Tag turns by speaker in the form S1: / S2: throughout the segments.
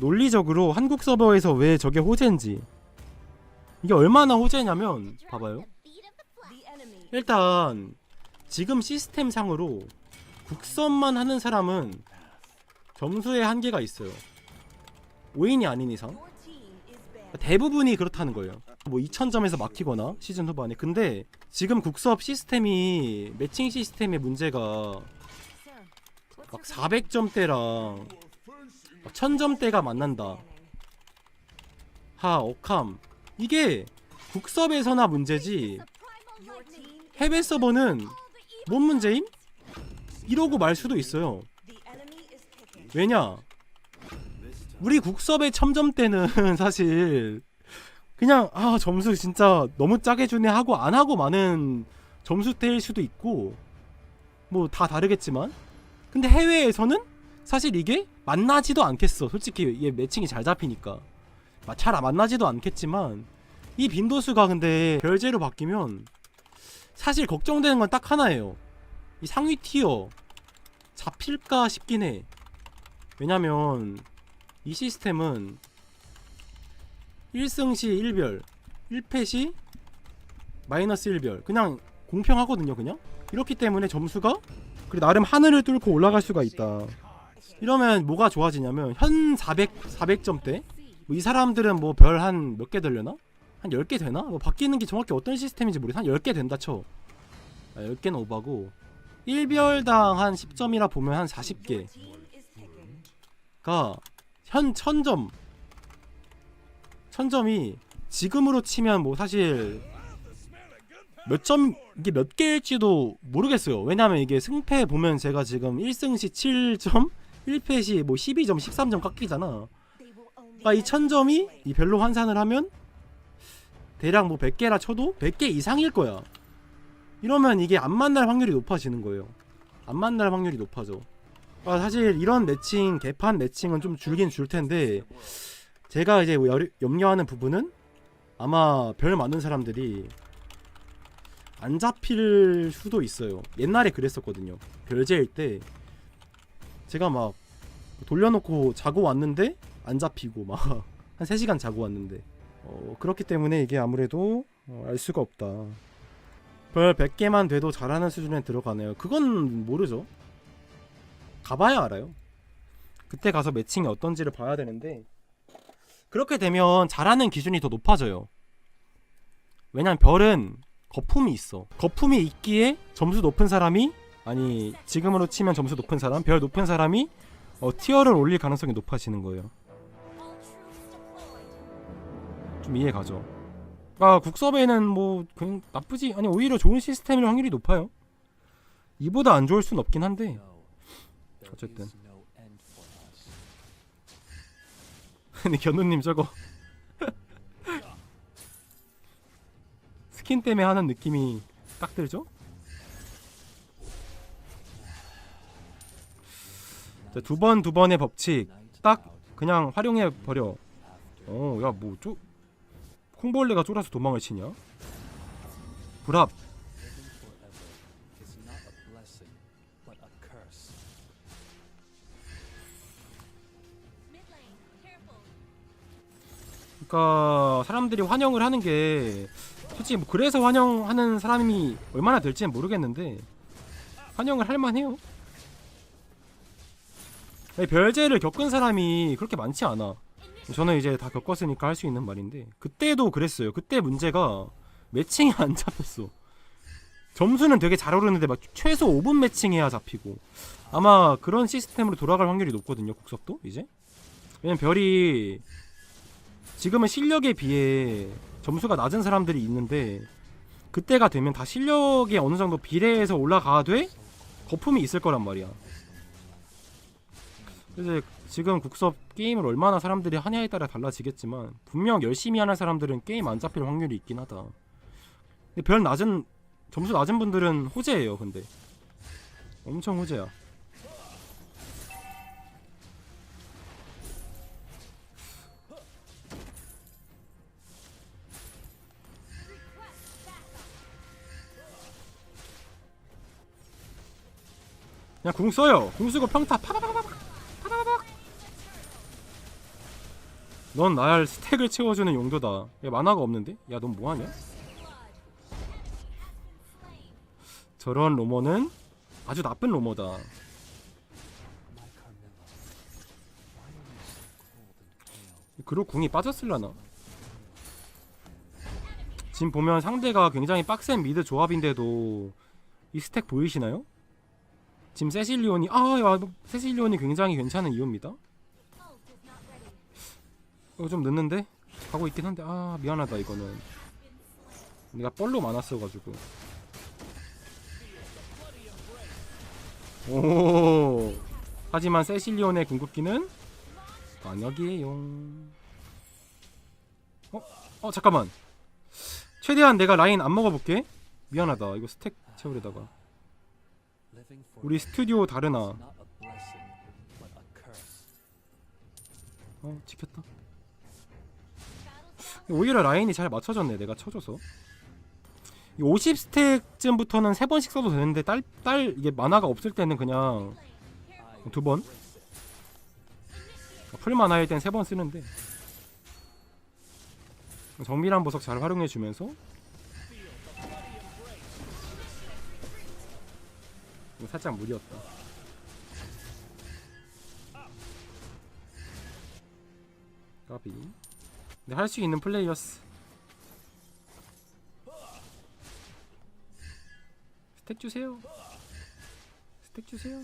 S1: 논리적으로 한국 서버에서 왜 저게 호재인지. 이게 얼마나 호재냐면 봐봐요. 일단 지금 시스템 상으로 국선만 하는 사람은 점수에 한계가 있어요. 5인이 아닌 이상. 대부분이 그렇다는 거예요. 뭐 2000점에서 막히거나 시즌 후반에. 근데 지금 국섭 시스템이 매칭 시스템의 문제가 막 400점대랑 1000점대가 만난다. 하 억함. 이게 국섭에서나 문제지. 해외 서버는 뭔 문제임? 이러고 말 수도 있어요. 왜냐? 우리 국섭의 첨점대는 사실 그냥 아 점수 진짜 너무 짜게 주네 하고 안 하고 많은 점수대일 수도 있고 뭐 다 다르겠지만. 근데 해외에서는 사실 이게 만나지도 않겠어. 솔직히 이게 매칭이 잘 잡히니까. 마- 잘 만나지도 않겠지만 이 빈도수가 근데 별제로 바뀌면 사실 걱정되는 건 딱 하나예요. 이 상위 티어 잡힐까 싶긴 해. 왜냐면 이 시스템은 1승 시 1별 1패 시 마이너스 1별. 그냥 공평하거든요 그냥? 이렇기 때문에 점수가 그래 나름 하늘을 뚫고 올라갈 수가 있다 이러면 뭐가 좋아지냐면 현 400, 400점대? 뭐 이 사람들은 뭐 별 한 몇 개 되려나? 한 10개 되나? 뭐 바뀌는 게 정확히 어떤 시스템인지 모르겠어. 한 10개 된다 쳐. 아, 10개는 오바고. 1별당 한 10점이라 보면 한 40개. 가현 1000점. 1000점이 지금으로 치면 뭐 사실 몇 점 이게 몇 개일지도 모르겠어요. 왜냐면 이게 승패 보면 제가 지금 1승 시 7점, 1패 시 뭐 12점, 13점 깎이잖아. 그러니까 이 1000점이 이 별로 환산을 하면 대략 뭐 100개라 쳐도 100개 이상일 거야. 이러면 이게 안 만날 확률이 높아지는 거예요. 안 만날 확률이 높아져. 아, 사실 이런 매칭 개판 매칭은 좀 줄긴 줄 텐데 제가 이제 여- 염려하는 부분은 아마 별 많은 사람들이 안 잡힐 수도 있어요. 옛날에 그랬었거든요. 별제일 때 제가 막 돌려놓고 자고 왔는데 안 잡히고 막 한 3시간 자고 왔는데 어, 그렇기 때문에 이게 아무래도 어, 알 수가 없다. 별 100개만 돼도 잘하는 수준에 들어가네요. 그건 모르죠. 가봐야 알아요. 그때 가서 매칭이 어떤지를 봐야 되는데 그렇게 되면 잘하는 기준이 더 높아져요. 왜냐면 별은 거품이 있어. 거품이 있기에 점수 높은 사람이 아니 지금으로 치면 점수 높은 사람, 별 높은 사람이 어, 티어를 올릴 가능성이 높아지는 거예요. 좀 이해 가죠. 아 국섭에는 뭐 그냥 나쁘지 아니 오히려 좋은 시스템일 확률이 높아요. 이보다 안 좋을 순 없긴 한데 어쨌든. 근데 견우님 저거 스킨 때문에 하는 느낌이 딱 들죠? 두 번 두 번의 법칙 딱 그냥 활용해 버려. 어, 야뭐 쪼 콩벌레가 쫄아서 도망을 치냐? 불합. 그러니까 사람들이 환영을 하는 게 솔직히 뭐 그래서 환영하는 사람이 얼마나 될지는 모르겠는데 환영을 할 만해요. 별제를 겪은 사람이 그렇게 많지 않아. 저는 이제 다 겪었으니까 할 수 있는 말인데 그때도 그랬어요. 그때 문제가 매칭이 안 잡혔어. 점수는 되게 잘 오르는데 막 최소 5분 매칭해야 잡히고 아마 그런 시스템으로 돌아갈 확률이 높거든요. 국섭도 이제 왜냐면 별이 지금은 실력에 비해 점수가 낮은 사람들이 있는데 그때가 되면 다 실력에 어느 정도 비례해서 올라가되 거품이 있을 거란 말이야. 이제 지금 국섭 게임을 얼마나 사람들이 하냐에 따라 달라지겠지만 분명 열심히 하는 사람들은 게임 안 잡힐 확률이 있긴 하다. 근데 별 낮은 점수 낮은 분들은 호재예요. 근데 엄청 호재야. 그냥 궁 써요. 궁 쓰고 평타 파바바바 넌 날 스택을 채워주는 용도다. 야 만화가 없는데? 야 넌 뭐하냐? 저런 로머는 아주 나쁜 로머다. 그리고 궁이 빠졌을라나? 지금 보면 상대가 굉장히 빡센 미드 조합인데도 이 스택 보이시나요? 지금 세실리온이 아 야, 세실리온이 굉장히 괜찮은 이유입니다. 이거 좀 늦는데 가고 있긴 한데 아 미안하다 이거는 내가 뻘로 많았어가지고 오 하지만 세실리온의 궁극기는 반역이에요. 어? 어 잠깐만. 최대한 내가 라인 안 먹어볼게. 미안하다. 이거 스택 채우려다가. 우리 스튜디오 다르나. 어 지켰다. 오히려 라인이 잘 맞춰졌네. 내가 쳐줘서. 50스택쯤부터는 세 번씩 써도 되는데 딸, 딸 이게 만화가 없을 때는 그냥
S2: I
S1: 두 번. 풀 만화일 땐세번 쓰는데. 정밀한 보석 잘 활용해주면서 살짝 무리였다. 까비. 근데 할 수 있는 플레이였어. 스택 주세요. 스택 주세요.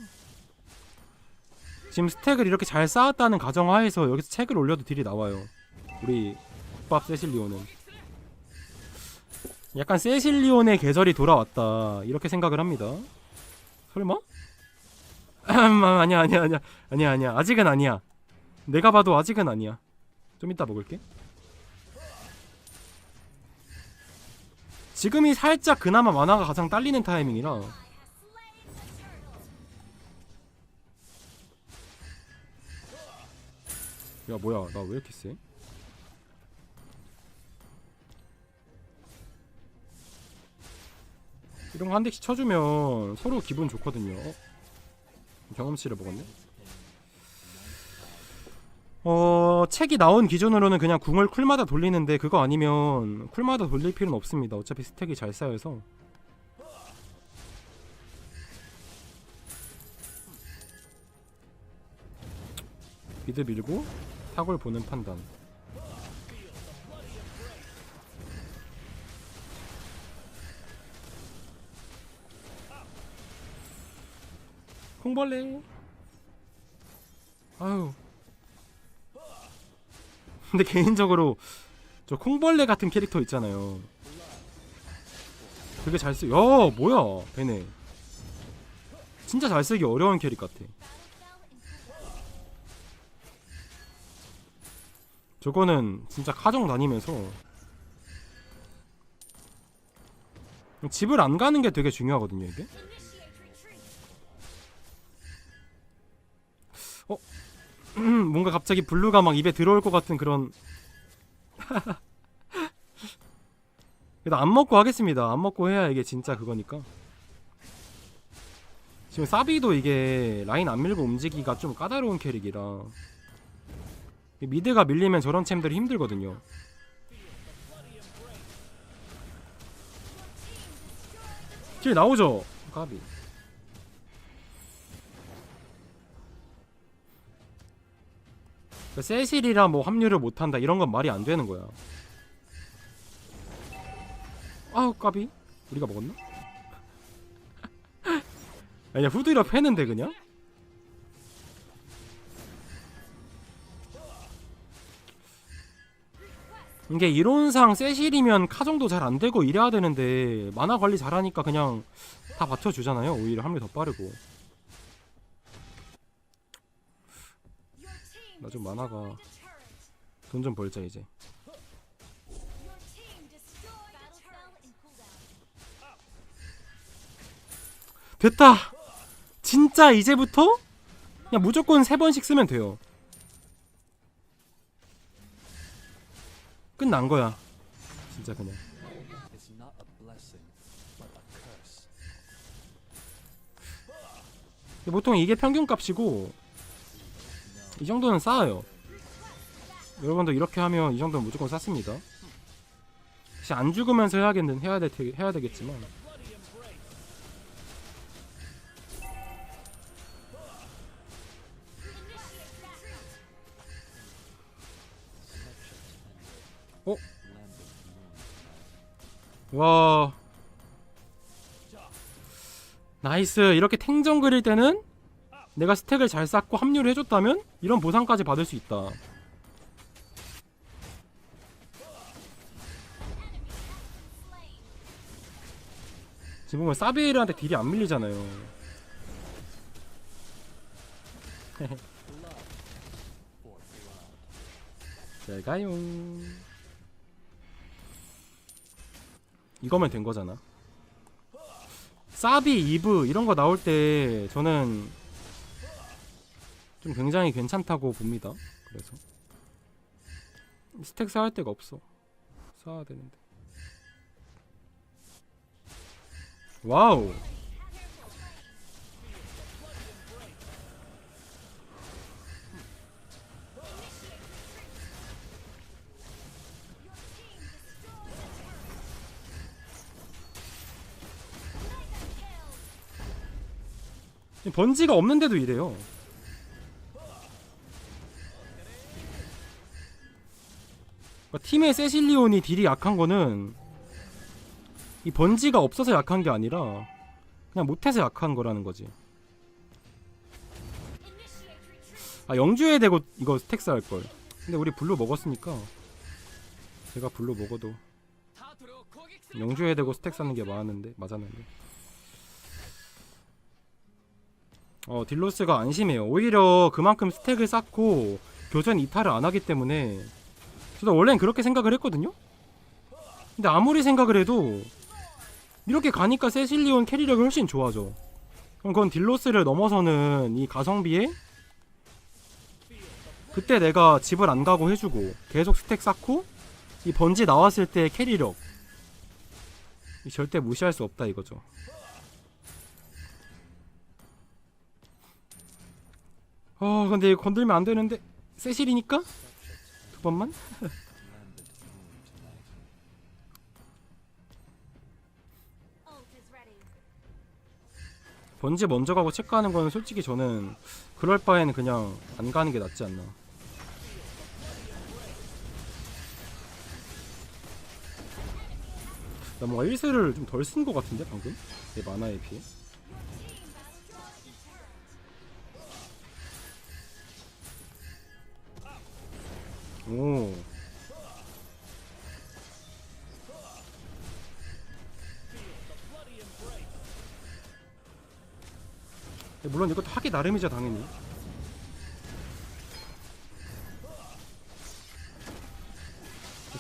S1: 지금 스택을 이렇게 잘 쌓았다는 가정하에서 여기서 책을 올려도 딜이 나와요. 우리 국밥 세실리온은 약간 세실리온의 계절이 돌아왔다 이렇게 생각을 합니다. 설마? 아니야 아니야 아니야 아니야 아니야 아직은 아니야. 내가 봐도 아직은 아니야. 좀 이따 먹을게. 지금이 살짝 그나마 만화가 가장 딸리는 타이밍이라 야 뭐야 나 왜 이렇게 세? 이런 거 한 대씩 쳐주면 서로 기분 좋거든요 어? 경험치를 먹었네 어 책이 나온 기준으로는 그냥 궁을 쿨마다 돌리는데 그거 아니면 쿨마다 돌릴 필요는 없습니다. 어차피 스택이 잘 쌓여서. 미드 밀고 탁을 보는 판단. 콩벌레. 아유 근데 개인적으로 저 콩벌레 같은 캐릭터 있잖아요. 되게 잘 쓰.. 야 뭐야 베네. 진짜 잘 쓰기 어려운 캐릭 같아. 저거는 진짜 카정 다니면서 집을 안 가는 게 되게 중요하거든요 이게? 어? 음, 뭔가 갑자기 블루가 막 입에 들어올 것 같은 그런 그래도 안 먹고 하겠습니다 안 먹고 해야 이게 진짜 그거니까 지금 사비도 이게 라인 안 밀고 움직이기가 좀 까다로운 캐릭이라 이 미드가 밀리면 저런 챔들이 힘들거든요. 킬 나오죠? 까비. 세실이라 뭐 합류를 못한다 이런 건 말이 안 되는 거야. 아우 까비. 우리가 먹었나? 아니야 후드라 패는데 그냥? 이게 이론상 세실이면 카정도 잘 안 되고 이래야 되는데 만화 관리 잘하니까 그냥 다 받쳐주잖아요. 오히려 합류 더 빠르고. 나 좀 만화가 돈 좀 벌자 이제. 됐다. 진짜 이제부터 그냥 무조건 세 번씩 쓰면 돼요. 끝난 거야. 진짜 그냥. 보통 이게 평균 값이고 이 정도는 쌓아요. 여러분도 이렇게 하면 이 정도는 무조건 쌌습니다. 혹시 안 죽으면서 해야겠는 해야 되 해야 되겠지만 어? 와 나이스 이렇게 탱정 그릴 때는 내가 스택을 잘 쌓고 합류를 해줬다면 이런 보상까지 받을 수 있다. 지금 보면 사비엘한테 딜이 안 밀리잖아요. 잘 가요. 이거면 된 거잖아. 사비, 이브 이런 거 나올 때 저는 좀 굉장히 괜찮다고 봅니다. 그래서 스택 쌓을 데가 없어. 쌓아야 되는데. 와우. 번지가 없는데도 이래요. 그러니까 팀의 세실리온이 딜이 약한 거는 이 번지가 없어서 약한 게 아니라 그냥 못해서 약한 거라는 거지. 아 영주에 대고 이거 스택스 할 걸. 근데 우리 블루 먹었으니까 제가 블루 먹어도 영주에 대고 스택 쌓는 게 많았는데 맞았는데. 어 딜로스가 안심해요. 오히려 그만큼 스택을 쌓고 교전 이탈을 안 하기 때문에 저도 원래는 그렇게 생각을 했거든요. 근데 아무리 생각을 해도 이렇게 가니까 세실리온 캐리력이 훨씬 좋아져. 그럼 그건 딜로스를 넘어서는 이 가성비에 그때 내가 집을 안 가고 해주고 계속 스택 쌓고 이 번지 나왔을 때 캐리력 이 절대 무시할 수 없다 이거죠. 어 근데 건들면 안 되는데 세실이니까 두 번만 번지 먼저 가고 체크하는 거는 솔직히 저는 그럴 바에는 그냥 안 가는 게 낫지 않나. 나 뭔가 1세를 좀 덜 쓴 것 같은데 방금 내 만화에 비해. 오. 네, 물론 이것도 하기 나름이죠 당연히.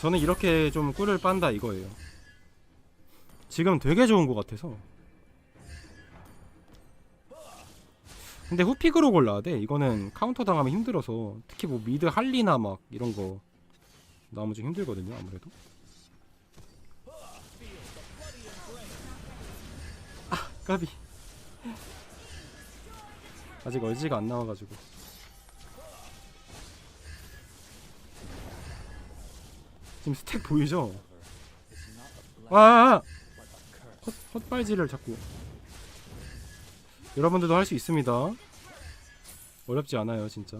S1: 저는 이렇게 좀 꿀을 빤다 이거예요. 지금 되게 좋은 것 같아서 근데 후픽으로 골라야 돼. 이거는 카운터 당하면 힘들어서. 특히 뭐 미드 할리나 막 이런 거 나오면 좀 힘들거든요 아무래도. 아 까비. 아직 얼지가 안 나와가지고. 지금 스택 보이죠? 와 헛, 헛발질을 자꾸 여러분들도 할 수 있습니다. 어렵지 않아요 진짜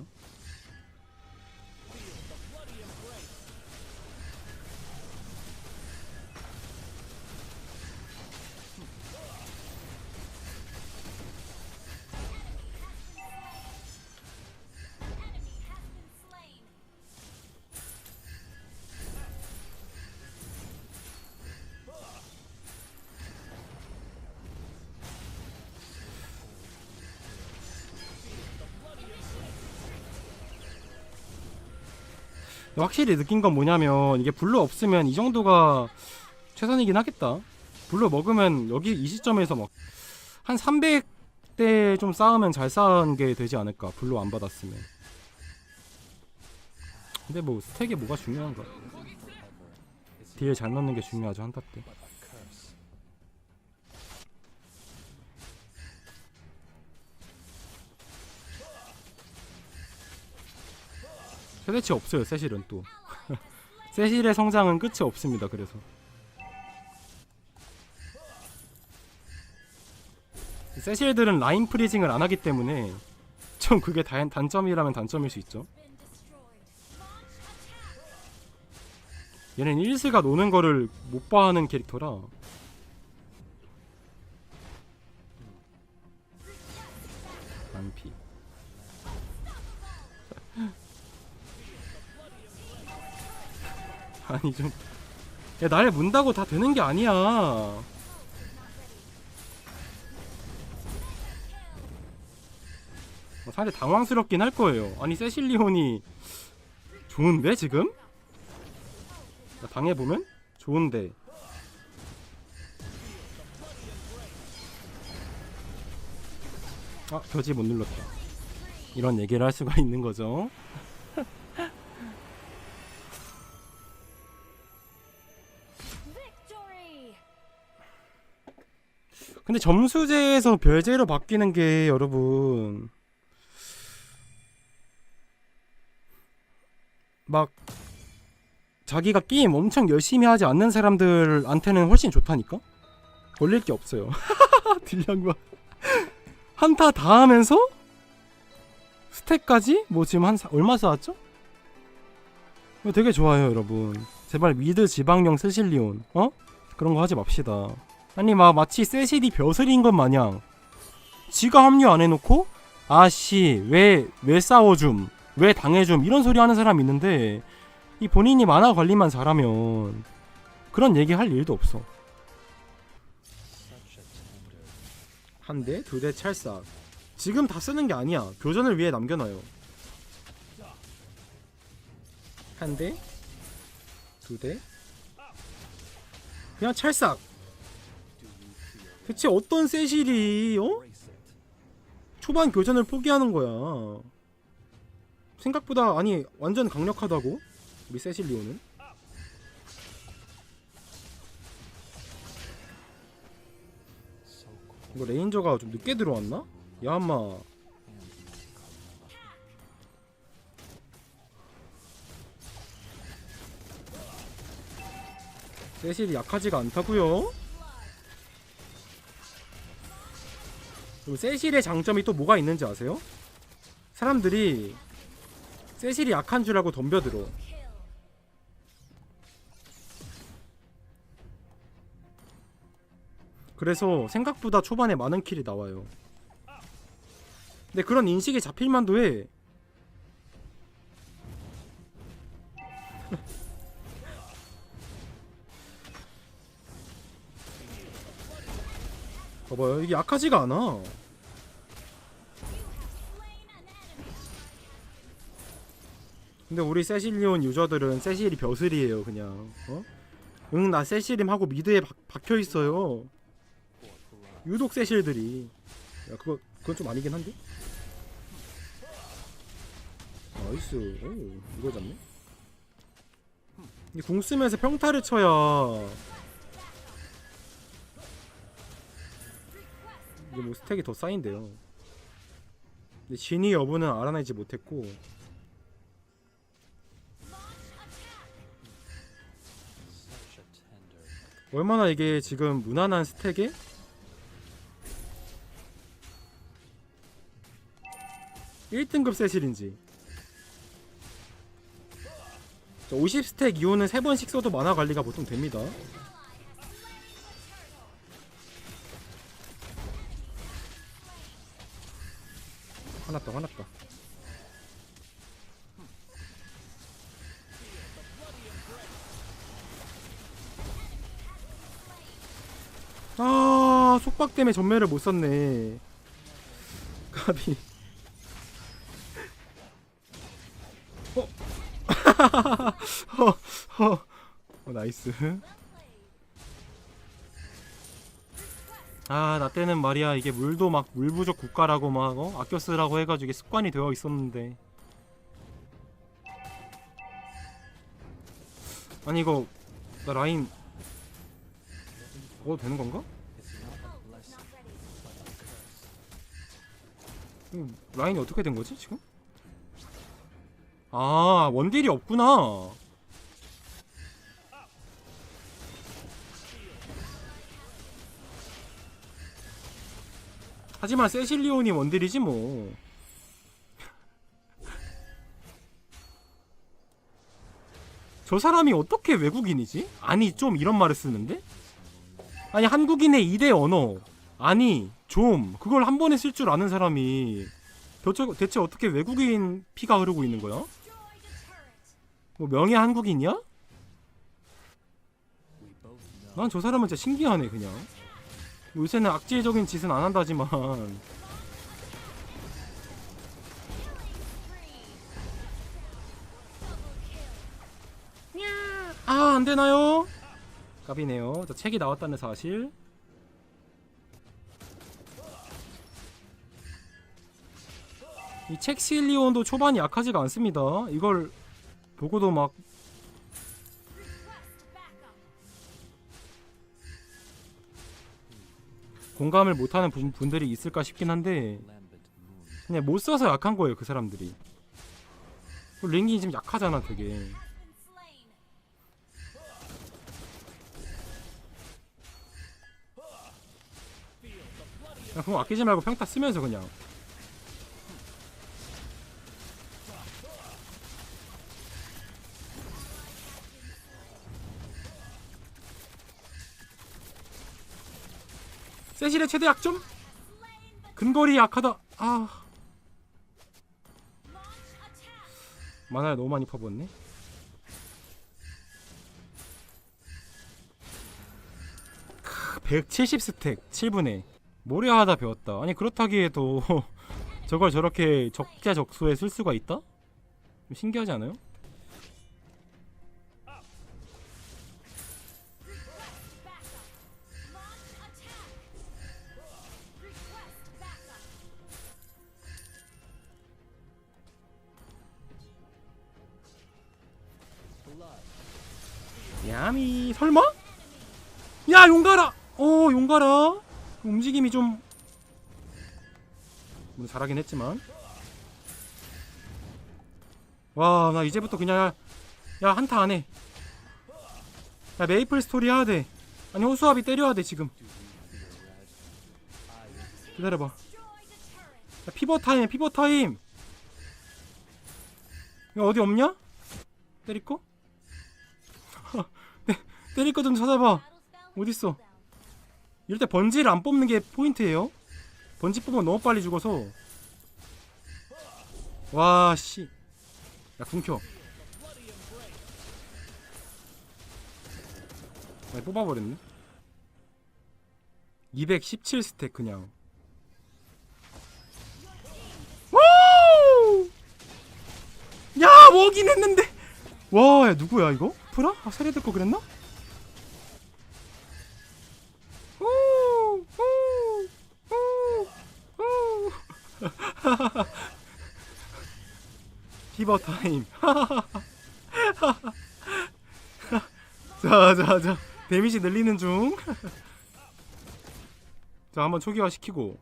S1: 확실히 느낀 건 뭐냐면 이게 블루 없으면 이 정도가 최선이긴 하겠다. 블루 먹으면 여기 이 시점에서 막 한 300대 좀 쌓으면 잘 쌓은 게 되지 않을까. 블루 안 받았으면. 근데 뭐 스택이 뭐가 중요한가? 딜 잘 넣는 게 중요하죠 한타 때. 최대치 없어요 세실은 또. 세실의 성장은 끝이 없습니다 그래서. 세실들은 라인 프리징을 안 하기 때문에 좀 그게 단, 단점이라면 단점일 수 있죠. 얘는 1스가 노는 거를 못 봐하는 캐릭터라 아니 좀. 야, 날 문다고 다 되는 게 아니야. 어, 사실 당황스럽긴 할 거예요. 아니 세실리온이 좋은데 지금? 당해보면? 좋은데. 아 겨지 못 눌렀다. 이런 얘기를 할 수가 있는 거죠 근데 점수제에서 별제로 바뀌는 게 여러분. 막 자기가 게임 엄청 열심히 하지 않는 사람들한테는 훨씬 좋다니까? 걸릴 게 없어요. 딜량과 한타 다 하면서? 스택까지? 뭐 지금 한 사- 얼마 쌓았죠? 되게 좋아요 여러분. 제발 미드 지방령 쓰실리온. 어? 그런 거 하지 맙시다 아니 막 마치 세실이 벼슬인 것 마냥. 지가 합류 안 해놓고 아씨 왜 왜 싸워줌 왜 당해줌 이런 소리 하는 사람 있는데 이 본인이 만화 관리만 잘하면 그런 얘기 할 일도 없어. 한 대, 두 대 찰싹 지금 다 쓰는 게 아니야. 교전을 위해 남겨놔요. 한 대, 두 대, 그냥 찰싹 대체 어떤 세실이 어? 초반 교전을 포기하는 거야. 생각보다 아니 완전 강력하다고 우리 세실리오는. 이거 레인저가 좀 늦게 들어왔나? 야마 세실이 약하지가 않다고요. 그리고 세실의 장점이 또 뭐가 있는지 아세요? 사람들이 세실이 약한 줄 알고 덤벼들어. 그래서 생각보다 초반에 많은 킬이 나와요. 근데 그런 인식이 잡힐만도 해. 봐봐요, 이게 약하지가 않아. 근데 우리 세실리온 유저들은 세실이 벼슬이에요, 그냥. 어? 응, 나 세실임 하고 미드에 박, 박혀 있어요. 유독 세실들이. 야, 그거 그건 좀 아니긴 한데. 나이스. 오, 이거 잡네. 이궁 쓰면서 평타를 쳐야 이게 뭐 스택이 더 쌓인대요. 근데 진위 여부는 알아내지 못했고 얼마나 이게 지금 무난한 스택에 1등급 세실인지. 50스택 이후는 3번씩 써도 만화 관리가 보통 됩니다. 화났다 화났다 속박 때문에 전멸을 못 썼네 까비 어? 어, 어, 어 나이스 아 나 때는 말이야 이게 물도 막 물 부족 국가라고 막 어? 아껴 쓰라고 해가지고 이게 습관이 되어 있었는데 아니 이거 나 라인 먹어도 되는 건가? 라인이 어떻게 된 거지 지금? 아 원딜이 없구나 하지만 세실리온이 원딜이지 뭐 저 사람이 어떻게 외국인이지? 아니 좀 이런 말을 쓰는데? 아니 한국인의 2대 언어 아니 좀 그걸 한 번에 쓸 줄 아는 사람이 대체, 대체 어떻게 외국인 피가 흐르고 있는 거야? 뭐 명예 한국인이야? 난 저 사람은 진짜 신기하네 그냥 뭐 요새는 악질적인 짓은 안 한다지만 아 안되나요? 까비네요 저 책이 나왔다는 사실 이 책실리온도 초반이 약하지가 않습니다. 이걸 보고도 막 공감을 못하는 분, 분들이 있을까 싶긴 한데. 그냥 못 써서 약한 거예요 그 사람들이. 그 링이 지금 약하잖아 되게. 그냥 아끼지 말고 평타 쓰면서 그냥 세실의 최대 약점? 근거리 약하다 아 만화를 너무 많이 퍼부었네 크, 170 스택 7분에 모래하다 배웠다 아니 그렇다기에도 저걸 저렇게 적재적소에 쓸 수가 있다? 좀 신기하지 않아요? 어 용가라. 움직임이 좀 물론 잘하긴 했지만. 와 나 이제부터 그냥 야 한타 안해. 야 메이플 스토리 해야 돼. 아니 호수아비 때려야 돼 지금. 기다려봐. 야 피버 타임 피버 타임. 이거 어디 없냐? 때릴 거? 네, 때릴 거 좀 찾아봐. 어딨어 이럴 때 번지를 안 뽑는 게 포인트예요. 번지 뽑으면 너무 빨리 죽어서. 와씨. 야 궁켜. 아 뽑아버렸네. 217 스택 그냥. 야 먹긴 했는데. 와 야, 누구야 이거? 프라? 아 세례 듣고 그랬나? 우, 우, 우, 우. 피버 타임. 자, 자, 자. 데미지 늘리는 중. 자, 한번 초기화 시키고.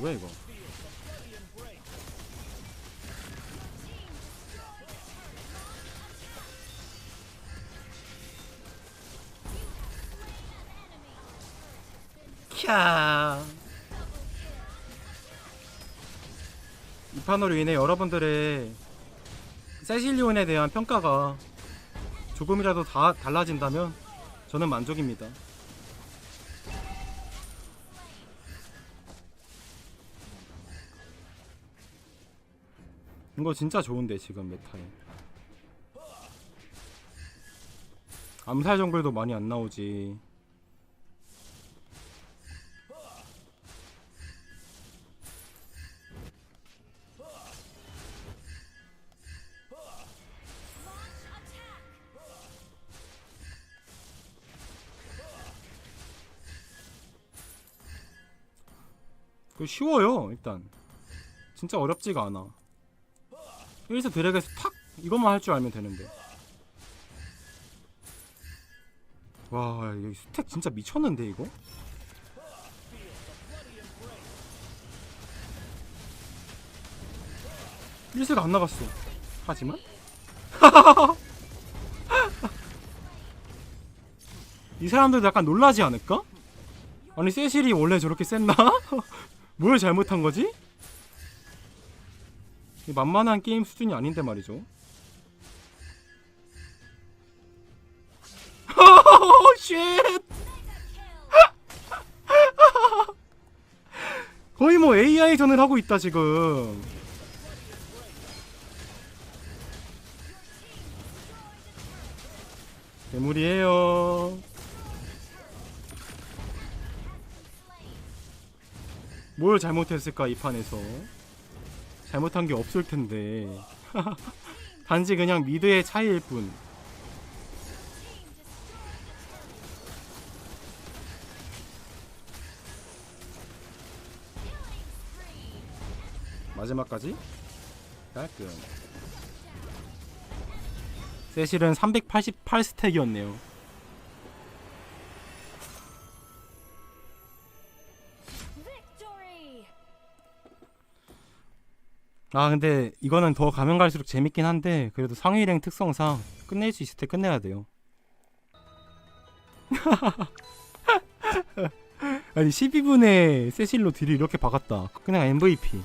S1: 뭐야 이거? 이 판으로 인해 여러분들의 세실리온에 대한 평가가 조금이라도 다 달라진다면 저는 만족입니다. 이거 진짜 좋은데 지금 메타에 암살 정글도 많이 안 나오지 쉬워요 일단 진짜 어렵지가 않아 여기서 드래그에서 탁! 이것만 할 줄 알면 되는데 와 여기 스택 진짜 미쳤는데 이거? 일세가 안 나갔어 하지만 이 사람들도 약간 놀라지 않을까? 아니 세실이 원래 저렇게 셌나? 뭘 잘못한 거지? 이 만만한 게임 수준이 아닌데 말이죠. 쉣! 거의 뭐 AI전을 하고 있다 지금. 괴물이에요. 뭘 잘못했을까 이 판에서? 잘못한 게 없을 텐데. 단지 그냥 미드의 차이일 뿐. 마지막까지 깔끔. 세실은 388 스택이었네요. 아 근데 이거는 더 가면 갈수록 재밌긴 한데 그래도 상위 랭 특성상 끝낼 수 있을 때 끝내야 돼요. 아니 12분에 세실로 딜이 이렇게 박았다. 그냥 MVP.